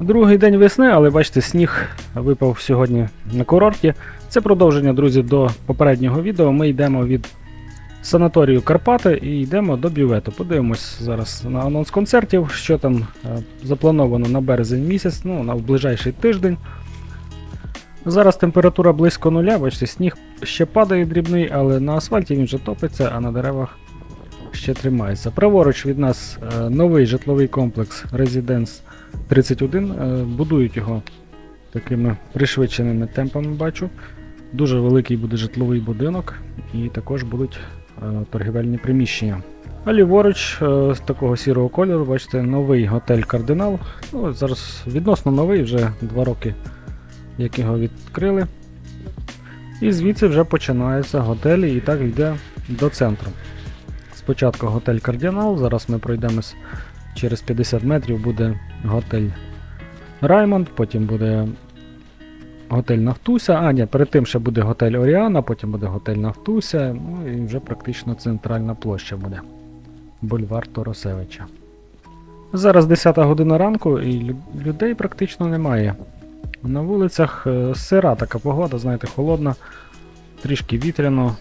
Другий день весни, але бачите, сніг випав сьогодні на курорті. Це продовження, друзі, до попереднього відео. Ми йдемо від санаторію Карпати і йдемо до бювету. Подивимось зараз на анонс концертів, що там е, заплановано на березень місяць, ну, на ближайший тиждень. Зараз температура близько нуля, бачите, сніг ще падає дрібний, але на асфальті він вже топиться, а на деревах ще тримається. Праворуч від нас е, новий житловий комплекс Residence 31. Е, Будують його такими пришвидшеними темпами, бачу. Дуже великий буде житловий будинок, і також будуть е, торгівельні приміщення. А ліворуч е, з такого сірого кольору, бачите, новий готель Кардинал. Ну, зараз відносно новий, вже два роки, як його відкрили. І звідси вже починаються готелі і так йде до центру. Спочатку готель Кардинал, зараз ми пройдемось через 50 метрів буде готель Раймонд, потім буде готель Нафтуся. А, ні, перед тим ще буде готель Оріана, потім буде готель Нафтуся, ну і вже практично центральна площа буде. Бульвар Торосевича. Зараз 10 година ранку і людей практично немає. На вулицях е, сира така погода, знаєте, холодна, трішки вітряно.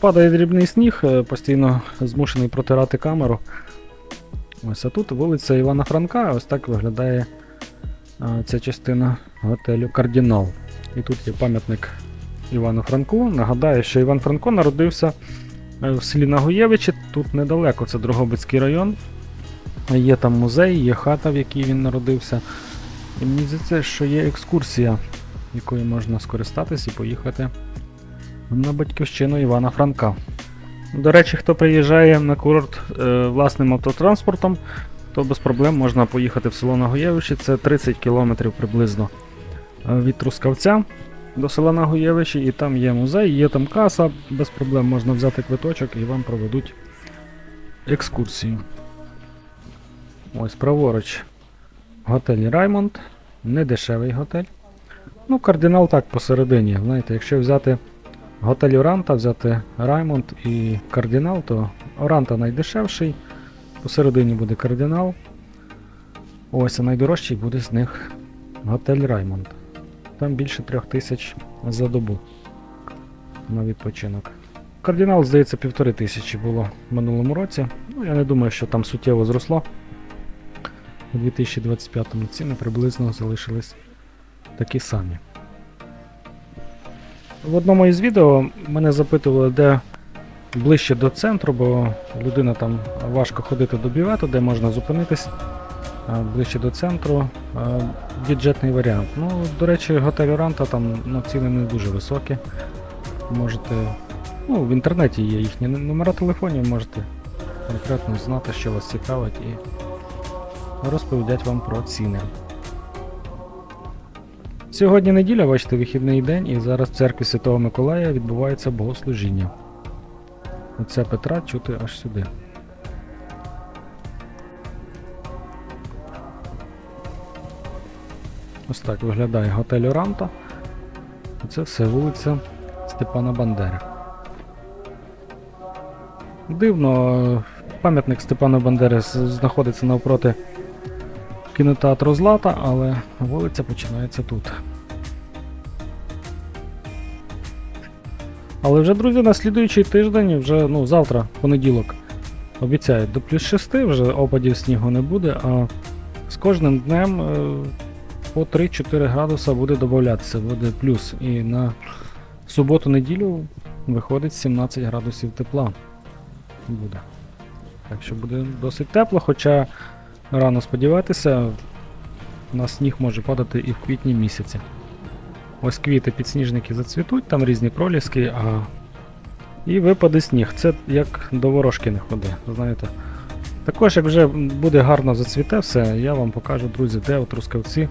Падає дрібний сніг, е, постійно змушений протирати камеру. Ось, а тут вулиця Івана Франка, ось так виглядає ця частина готелю Кардинал. І тут є пам'ятник Івану Франку. Нагадаю, що Іван Франко народився е, в селі Нагоєвичі, тут недалеко, це Дрогобицький район. Є там музей, є хата, в якій він народився. І мені здається, що є екскурсія, якою можна скористатись і поїхати на батьківщину Івана Франка. До речі, хто приїжджає на курорт е, власним автотранспортом, то без проблем можна поїхати в село Нагоєвичі. Це 30 кілометрів приблизно е, від Трускавця до села Нагоєвичі, і там є музей, є там каса, без проблем можна взяти квиточок і вам проведуть екскурсію. Ось праворуч готель Раймонд, не дешевий готель. Ну, кардинал так посередині. Знаєте, якщо взяти готель Оранта, взяти Раймонд і Кардинал, то Оранта найдешевший, посередині буде Кардинал. Ось, а найдорожчий буде з них готель Раймонд. Там більше трьох тисяч за добу на відпочинок. Кардинал, здається, півтори тисячі було в минулому році. Ну, я не думаю, що там суттєво зросло. У 2025 ціни приблизно залишились такі самі. В одному із відео мене запитували, де ближче до центру, бо людина там важко ходити до бювету, де можна зупинитись. Ближче до центру бюджетний варіант. Ну, до речі, готель Оранта там ну, ціни не дуже високі. Можете. Ну, в інтернеті є їхні номера телефонів, можете конкретно знати, що вас цікавить, і розповідять вам про ціни. Сьогодні неділя, бачите, вихідний день, і зараз в церкві Святого Миколая відбувається богослужіння. Оце Петра чути аж сюди. Ось так виглядає готель Оранта. Це все вулиця Степана Бандери. Дивно, пам'ятник Степана Бандери знаходиться навпроти кінотеатру Злата, але вулиця починається тут. Але вже, друзі, на слідуючий тиждень, вже ну, завтра, понеділок, обіцяють до плюс 6, вже опадів снігу не буде, а з кожним днем е, по 3-4 градуса буде додатися, буде плюс. І на суботу-неділю виходить 17 градусів тепла. Буде. Так що буде досить тепло, хоча рано сподіватися, на сніг може падати і в квітні місяці. Ось квіти підсніжники зацвітуть, там різні проліски, а і випаде сніг. Це як до ворожки не ходи, знаєте. Також, як вже буде гарно зацвіте все, я вам покажу, друзі, де у Трускавці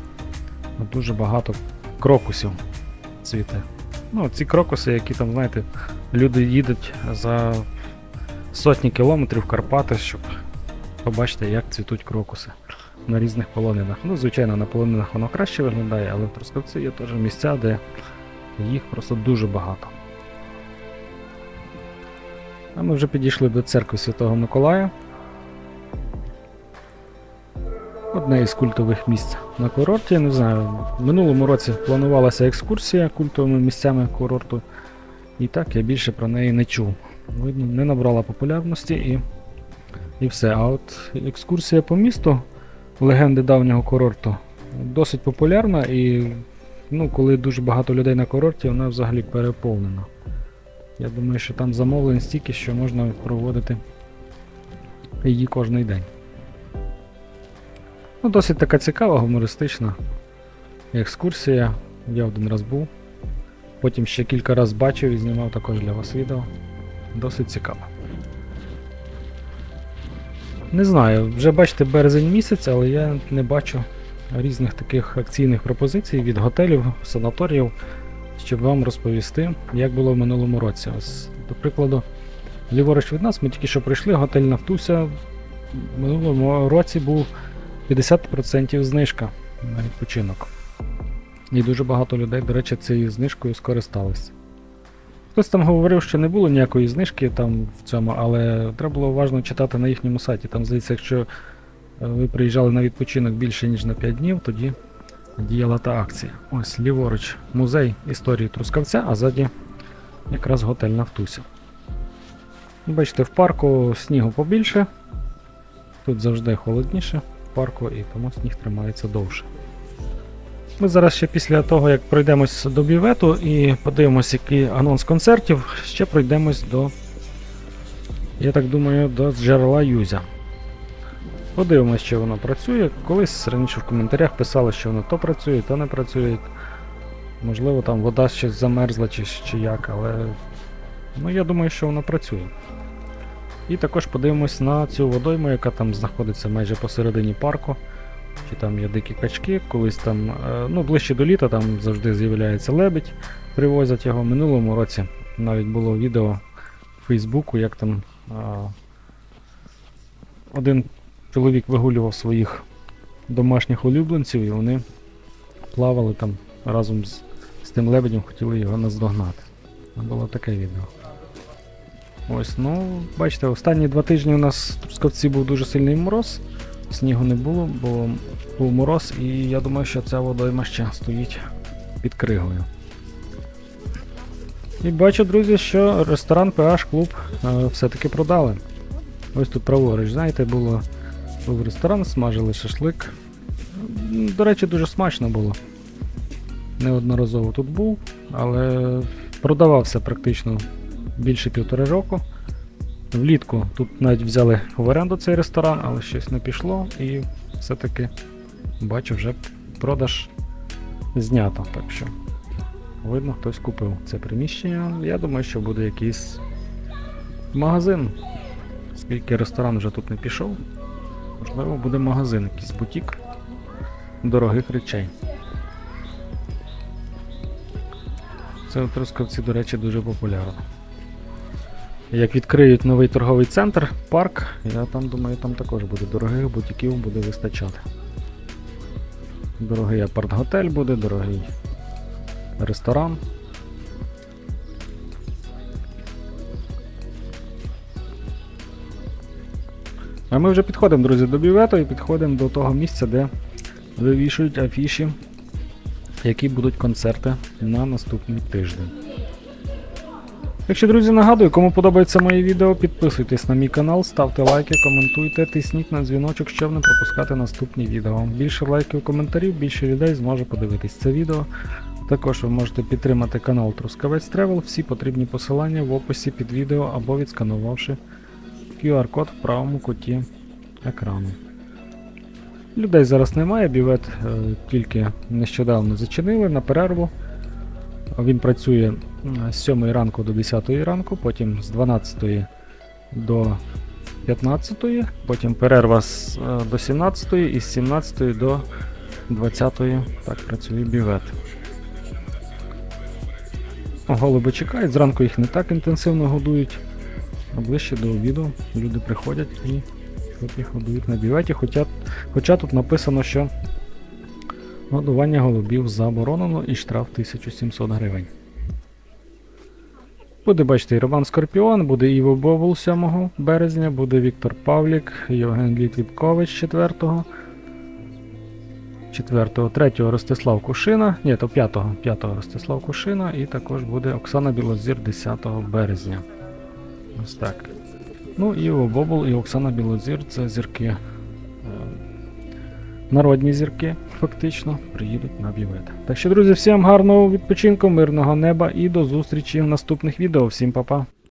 дуже багато крокусів цвіте. Ну, ці крокуси, які там, знаєте, люди їдуть за сотні кілометрів в Карпати, щоб побачити, як цвітуть крокуси на різних полонинах. Ну, звичайно, на полонинах воно краще виглядає, але в Трускавці є теж місця, де їх просто дуже багато. А ми вже підійшли до церкви Святого Миколая. Одне із культових місць на курорті. Не знаю, в минулому році планувалася екскурсія культовими місцями курорту. І так я більше про неї не чув. Видно, не набрала популярності і, і все. А от екскурсія по місту легенди давнього курорту досить популярна і ну, коли дуже багато людей на курорті, вона взагалі переповнена. Я думаю, що там замовлень стільки, що можна проводити її кожний день. Ну, досить така цікава, гумористична екскурсія. Я один раз був. Потім ще кілька разів бачив і знімав також для вас відео. Досить цікаво. Не знаю, вже бачите березень місяць, але я не бачу різних таких акційних пропозицій від готелів, санаторіїв, щоб вам розповісти, як було в минулому році. Ось, до прикладу, ліворуч від нас ми тільки що прийшли, готель Нафтуся. В минулому році був 50% знижка на відпочинок. І дуже багато людей, до речі, цією знижкою скористались. Хтось там говорив, що не було ніякої знижки там в цьому, але треба було уважно читати на їхньому сайті. Там, здається, якщо е, ви приїжджали на відпочинок більше, ніж на 5 днів, тоді діяла та акція. Ось ліворуч музей історії Трускавця, а ззаді якраз готель Нафтуся. Бачите, в парку снігу побільше. Тут завжди холодніше в парку і тому сніг тримається довше. Ми зараз ще після того, як пройдемось до бювету і подивимось, який анонс концертів, ще пройдемось до, я так думаю, до джерела Юзя. Подивимось, чи воно працює. Колись раніше в коментарях писали, що воно то працює, то не працює. Можливо, там вода щось замерзла чи, чи як, але ну, я думаю, що воно працює. І також подивимось на цю водойму, яка там знаходиться майже посередині парку. Чи там є дикі качки, колись там, е, ну, ближче до літа там завжди з'являється лебедь, привозять його. Минулому році навіть було відео в Фейсбуку, як там а, один чоловік вигулював своїх домашніх улюбленців, і вони плавали там разом з, з тим лебедем, хотіли його наздогнати. Було таке відео. Ось, ну, бачите, останні два тижні у нас в Трускавці був дуже сильний мороз. Снігу не було, бо був мороз, і я думаю, що ця водойма ще стоїть під кригою. І бачу, друзі, що ресторан PH Клуб е, все-таки продали. Ось тут праворуч, знаєте, було, був ресторан, смажили шашлик. До речі, дуже смачно було. Неодноразово тут був, але продавався практично більше півтора року. Влітку тут навіть взяли в оренду цей ресторан, але щось не пішло, і все-таки бачу, вже продаж знято. Так що видно, хтось купив це приміщення. Я думаю, що буде якийсь магазин. Оскільки ресторан вже тут не пішов, можливо, буде магазин, якийсь бутік дорогих речей. Це у Трускавці, до речі, дуже популярно. Як відкриють новий торговий центр, парк, я там думаю, там також буде дорогих бутіків буде вистачати. Дорогий апарт-готель буде, дорогий ресторан. А ми вже підходимо, друзі, до бювету і підходимо до того місця, де вивішують афіші, які будуть концерти на наступний тиждень. Якщо, друзі, нагадую, кому подобається моє відео, підписуйтесь на мій канал, ставте лайки, коментуйте, тисніть на дзвіночок, щоб не пропускати наступні відео. Більше лайків, коментарів, більше людей зможе подивитись це відео. Також ви можете підтримати канал Трускавець Тревел, всі потрібні посилання в описі під відео або відсканувавши QR-код в правому куті екрану. Людей зараз немає, бівет е, тільки нещодавно зачинили на перерву. Він працює з 7 ранку до 10 ранку, потім з 12 до 15, потім перерва з, е, до 17 і з 17 до 20 так працює бівет. Голуби чекають, зранку їх не так інтенсивно годують, а ближче до обіду люди приходять і їх годують на біветі, хоча, хоча тут написано, що Годування голубів заборонено і штраф 1700 гривень. Буде, бачите, Роман Скорпіон, буде Іво Бовул 7 березня, буде Віктор Павлік, Євген Літвіткович 4, 4-го, 3-го Ростислав Кушина, ні, то 5-го, 5-го Ростислав Кушина, і також буде Оксана Білозір 10 березня. Ось так. Ну Іво Бобул і Оксана Білозір це зірки. Народні зірки, фактично, приїдуть на бювет. Так що, друзі, всім гарного відпочинку, мирного неба і до зустрічі в наступних відео. Всім па-па!